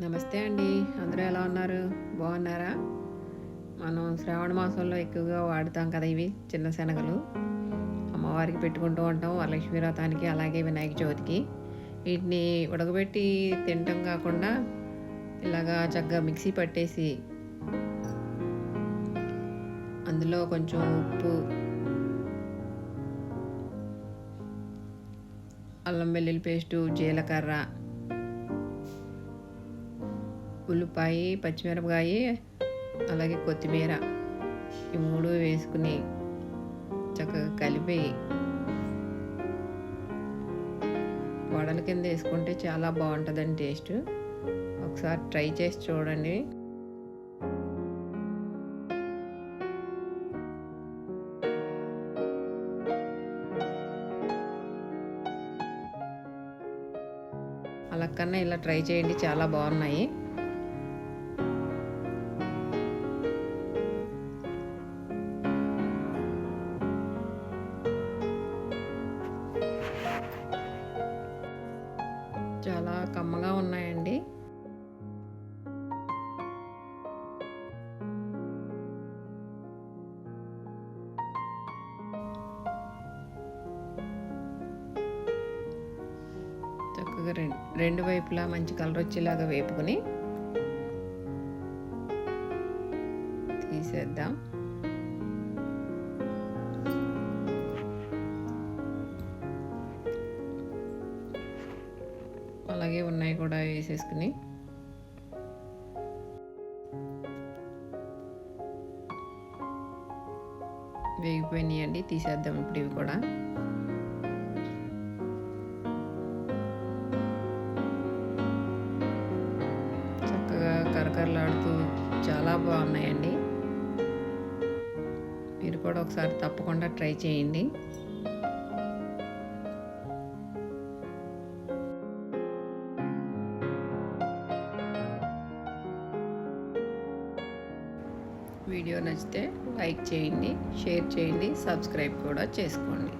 నమస్తే అండి. అందరూ ఎలా ఉన్నారు? బాగున్నారా? మనం శ్రావణ మాసంలో ఎక్కువగా వాడుతాం కదా ఇవి చిన్న శనగలు. అమ్మవారికి పెట్టుకుంటూ ఉంటాం వరలక్ష్మి వ్రతానికి అలాగే వినాయక చవితికి. వీటిని ఉడకబెట్టి తినటం కాకుండా ఇలాగా చక్కగా మిక్సీ పట్టేసి అందులో కొంచెం ఉప్పు అల్లం వెల్లుల్లి పేస్టు జీలకర్ర ఉల్లిపాయ పచ్చిమిరపకాయ అలాగే కొత్తిమీర ఈ మూడు వేసుకుని చక్కగా కలిపి వడల కింద వేసుకుంటే చాలా బాగుంటుందండి టేస్ట్. ఒకసారి ట్రై చేసి చూడండి. అలా కన్నా ఇలా ట్రై చేయండి చాలా బాగున్నాయి. చాలా కమ్మగా ఉన్నాయండి. చక్కగా రెండు రెండు వైపులా మంచి కలర్ వచ్చేలాగా వేపుకొని తీసేద్దాం. అలాగే ఉన్నాయి కూడా వేసేసుకుని. వేగిపోయినాయండి తీసేద్దాం ఇప్పుడు ఇవి కూడా. చక్కగా కరకరలాడుతూ చాలా బాగున్నాయండి. మీరు కూడా ఒకసారి తప్పకుండా ట్రై చేయండి. వీడియో నచ్చితే లైక్ చేయండి షేర్ చేయండి సబ్స్క్రైబ్ కూడా చేసుకోండి.